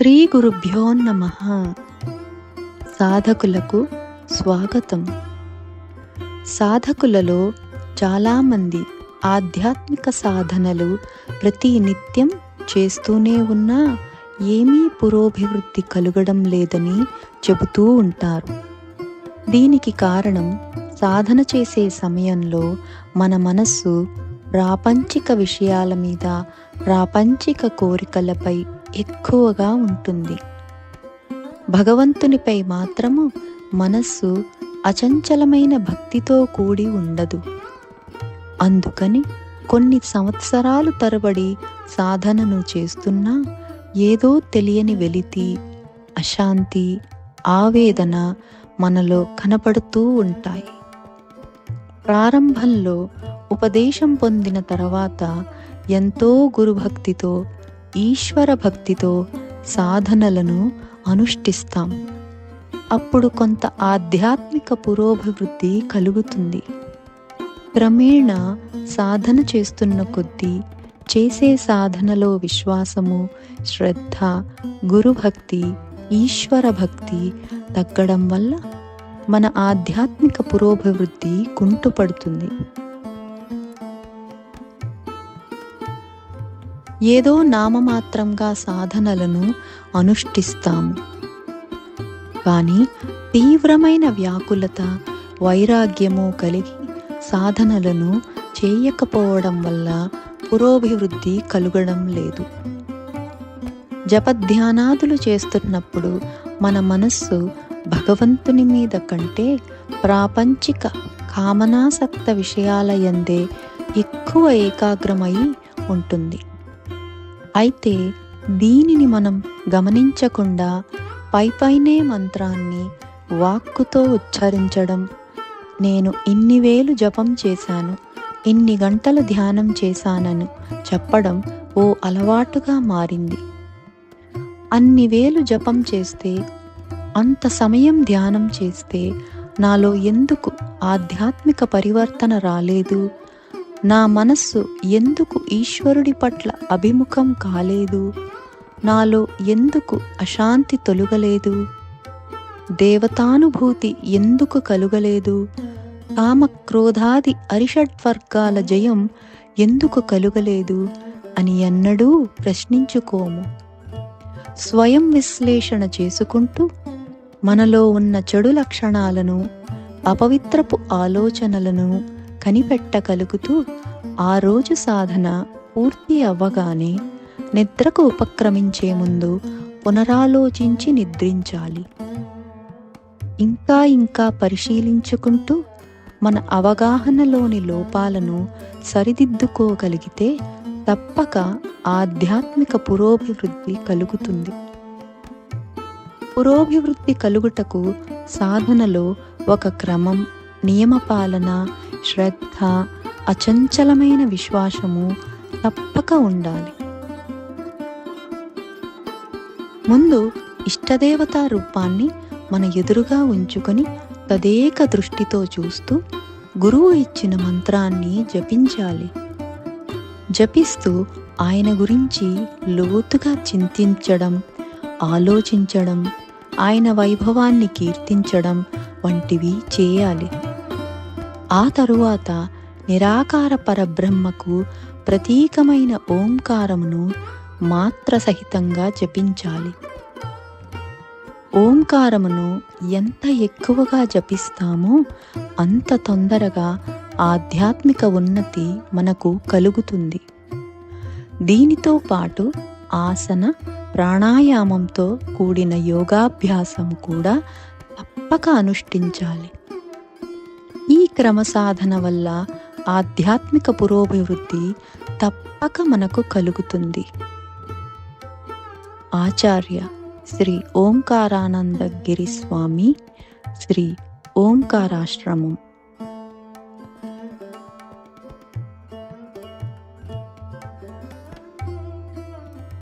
శ్రీ గురుభ్యో నమ. సాధకులకు స్వాగతం. సాధకులలో చాలామంది ఆధ్యాత్మిక సాధనలు ప్రతి నిత్యం చేస్తూనే ఉన్నా ఏమీ పురోభివృద్ధి కలగడం లేదని చెబుతూ ఉంటారు. దీనికి కారణం సాధన చేసే సమయంలో మన మనస్సు ప్రాపంచిక విషయాల మీద ప్రాపంచిక కోరికలపై ఎక్కువగా ఉంటుంది. భగవంతునిపై మాత్రము మనస్సు అచంచలమైన భక్తితో కూడి ఉండదు. అందుకని కొన్ని సంవత్సరాలు తరబడి సాధనను చేస్తున్నా ఏదో తెలియని వెలితి అశాంతి ఆవేదన మనలో కనపడుతూ ఉంటాయి. ప్రారంభంలో ఉపదేశం పొందిన తర్వాత ఎంతో గురుభక్తితో ఈశ్వర భక్తితో సాధనలను అనుష్ఠిస్తాం. అప్పుడు కొంత ఆధ్యాత్మిక పురోభివృద్ధి కలుగుతుంది. క్రమేణ సాధన చేస్తున్న కొద్దీ చేసే సాధనలో విశ్వాసము శ్రద్ధ గురుభక్తి ఈశ్వర భక్తి తగ్గడం వల్ల మన ఆధ్యాత్మిక పురోభివృద్ధి కుంటుపడుతుంది. ఏదో నామమాత్రంగా సాధనలను అనుష్ఠిస్తాము. కానీ తీవ్రమైన వ్యాకులత వైరాగ్యము కలిగి సాధనలను చేయకపోవడం వల్ల పురోభివృద్ధి కలుగడం లేదు. జపధ్యానాదులు చేస్తున్నప్పుడు మన మనస్సు భగవంతుని మీద కంటే ప్రాపంచిక కామనాసక్త విషయాల ఎందే ఎక్కువ ఏకాగ్రమై ఉంటుంది. అయితే దీనిని మనం గమనించకుండా పైపైనే మంత్రాన్ని వాక్కుతో ఉచ్చరించడం. నేను ఇన్ని వేలు జపం చేశాను ఇన్ని గంటలు ధ్యానం చేశానని చెప్పడం ఓ అలవాటుగా మారింది. అన్ని వేలు జపం చేస్తే అంత సమయం ధ్యానం చేస్తే నాలో ఎందుకు ఆధ్యాత్మిక పరివర్తన రాలేదు? నా మనస్సు ఎందుకు ఈశ్వరుడి పట్ల అభిముఖం కాలేదు? నాలో ఎందుకు అశాంతి తొలగలేదు? దేవతానుభూతి ఎందుకు కలుగలేదు? కామక్రోధాది అరిషడ్వర్గాల జయం ఎందుకు కలుగలేదు అని ఎన్నడూ ప్రశ్నించుకోము. స్వయం విశ్లేషణ చేసుకుంటూ మనలో ఉన్న చెడు లక్షణాలను అపవిత్రపు ఆలోచనలను కనిపెట్టగలుగుతూ ఆ రోజు సాధన పూర్తి అవ్వగానే నిద్రకు ఉపక్రమించే ముందు పునరాలోచించి నిద్రించాలి. ఇంకా ఇంకా పరిశీలించుకుంటూ మన అవగాహనలోని లోపాలను సరిదిద్దుకోగలిగితే తప్పక ఆధ్యాత్మిక పురోభివృద్ధి కలుగుతుంది. పురోభివృద్ధి కలుగుటకు సాధనలో ఒక క్రమం నియమపాలన శ్రద్ధ అచంచలమైన విశ్వాసము తప్పక ఉండాలి. ముందు ఇష్టదేవతా రూపాన్ని మన ఎదురుగా ఉంచుకొని తదేక దృష్టితో చూస్తూ గురువు ఇచ్చిన మంత్రాన్ని జపించాలి. జపిస్తూ ఆయన గురించి లోతుగా చింతించడం ఆలోచించడం ఆయన వైభవాన్ని కీర్తించడం వంటివి చేయాలి. ఆ తరువాత నిరాకార పరబ్రహ్మకు ప్రతీకమైన ఓంకారమును మాత్రసహితంగా జపించాలి. ఓంకారమును ఎంత ఎక్కువగా జపిస్తామో అంత తొందరగా ఆధ్యాత్మిక ఉన్నతి మనకు కలుగుతుంది. దీనితో పాటు ఆసన ప్రాణాయామంతో కూడిన యోగాభ్యాసం కూడా తప్పక అనుష్ఠించాలి. ఈ క్రమ సాధన వల్ల ఆధ్యాత్మిక పురోభివృద్ధి తప్పక మనకు కలుగుతుంది. ఆచార్య శ్రీ ఓంకారానందగిరి స్వామి శ్రీ ఓంకారాశ్రమం.